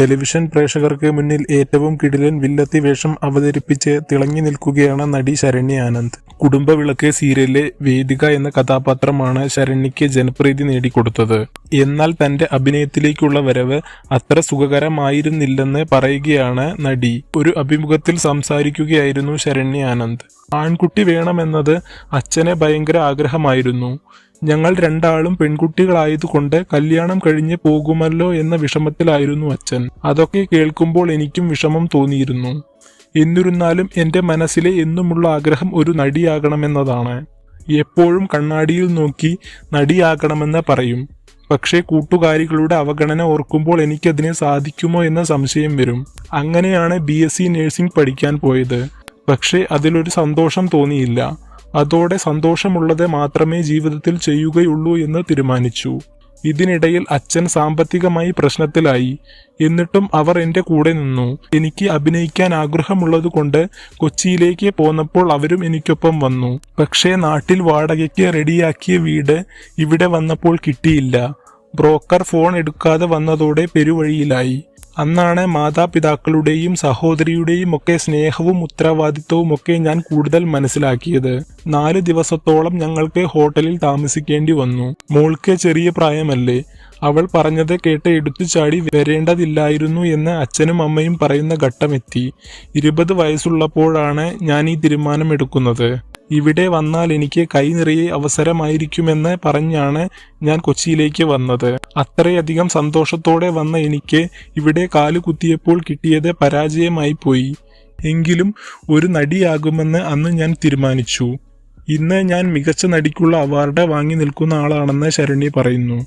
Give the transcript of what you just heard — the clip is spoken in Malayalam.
ടെലിവിഷൻ പ്രേക്ഷകർക്ക് മുന്നിൽ ഏറ്റവും കിടിലൻ വില്ലത്തി വേഷം അവതരിപ്പിച്ച് തിളങ്ങി നിൽക്കുകയാണ് നടി ശരണ്യ ആനന്ദ്. കുടുംബവിളക്ക് സീരിയലിലെ വേദിക എന്ന കഥാപാത്രമാണ് ശരണ്യയ്ക്ക് ജനപ്രീതി നേടിക്കൊടുത്തത്. എന്നാൽ തന്റെ അഭിനയത്തിലേക്കുള്ള വരവ് അത്ര സുഖകരമായിരുന്നില്ലെന്ന് പറയുകയാണ് നടി. ഒരു അഭിമുഖത്തിൽ സംസാരിക്കുകയായിരുന്നു ശരണ്യ ആനന്ദ്. ആൺകുട്ടി വേണമെന്നത് അച്ഛനെ ഭയങ്കര ആഗ്രഹമായിരുന്നു. ഞങ്ങൾ രണ്ടാളും പെൺകുട്ടികളായതുകൊണ്ട് കല്യാണം കഴിഞ്ഞ് പോകുമല്ലോ എന്ന വിഷമത്തിലായിരുന്നു അച്ഛൻ. അതൊക്കെ കേൾക്കുമ്പോൾ എനിക്കും വിഷമം തോന്നിയിരുന്നു. എന്നിരുന്നാലും എന്റെ മനസ്സിലെ എന്നുമുള്ള ആഗ്രഹം ഒരു നടിയാകണമെന്നതാണ്. എപ്പോഴും കണ്ണാടിയിൽ നോക്കി നടിയാകണമെന്ന് പറയും. പക്ഷേ കൂട്ടുകാരികളുടെ അവഗണന ഓർക്കുമ്പോൾ എനിക്കതിനെ സാധിക്കുമോ എന്ന സംശയം വരും. അങ്ങനെയാണ് ബി എസ് സി നഴ്സിംഗ് പഠിക്കാൻ പോയത്. പക്ഷേ അതിലൊരു സന്തോഷം തോന്നിയില്ല. അതോടെ സന്തോഷമുള്ളത് മാത്രമേ ജീവിതത്തിൽ ചെയ്യുകയുള്ളൂ എന്ന് തീരുമാനിച്ചു. ഇതിനിടയിൽ അച്ഛൻ സാമ്പത്തികമായി പ്രശ്നത്തിലായി. എന്നിട്ടും അവർ എന്റെ കൂടെ നിന്നു. എനിക്ക് അഭിനയിക്കാൻ ആഗ്രഹമുള്ളതുകൊണ്ട് കൊച്ചിയിലേക്ക് പോന്നപ്പോൾ അവരും എനിക്കൊപ്പം വന്നു. പക്ഷേ നാട്ടിൽ വാടകയ്ക്ക് റെഡിയാക്കിയ വീട് ഇവിടെ വന്നപ്പോൾ കിട്ടിയില്ല. ബ്രോക്കർ ഫോൺ എടുക്കാതെ വന്നതോടെ പെരുവഴിയിലായി. അന്നാണ് മാതാപിതാക്കളുടെയും സഹോദരിയുടെയും ഒക്കെ സ്നേഹവും ഉത്തരവാദിത്വവും ഒക്കെ ഞാൻ കൂടുതൽ മനസ്സിലാക്കിയത്. നാല് ദിവസത്തോളം ഞങ്ങൾക്ക് ഹോട്ടലിൽ താമസിക്കേണ്ടി വന്നു. മോൾക്ക് ചെറിയ പ്രായമല്ലേ. അവൾ പറഞ്ഞത് കേട്ട് എടുത്തു ചാടി വരേണ്ടതില്ലായിരുന്നു എന്ന് അച്ഛനും അമ്മയും പറയുന്ന ഘട്ടമെത്തി. ഇരുപത് വയസ്സുള്ളപ്പോഴാണ് ഞാൻ ഈ തീരുമാനം എടുക്കുന്നത് ഇവിടെ വന്നാൽ എനിക്ക് കൈ നിറയെ അവസരമായിരിക്കുമെന്ന് പറഞ്ഞാണ് ഞാൻ കൊച്ചിയിലേക്ക് വന്നത്. അത്രയധികം സന്തോഷത്തോടെ വന്ന എനിക്ക് ഇവിടെ കാൽ കുത്തിയപ്പോൾ കിട്ടിയത് പരാജയമായി പോയി. എങ്കിലും ഒരു നടിയാകുമെന്ന് അന്ന് ഞാൻ തീരുമാനിച്ചു. ഇന്ന് ഞാൻ മികച്ച നടിക്കുള്ള അവാർഡ് വാങ്ങി നിൽക്കുന്ന ആളാണെന്ന് ശരണി പറയുന്നു.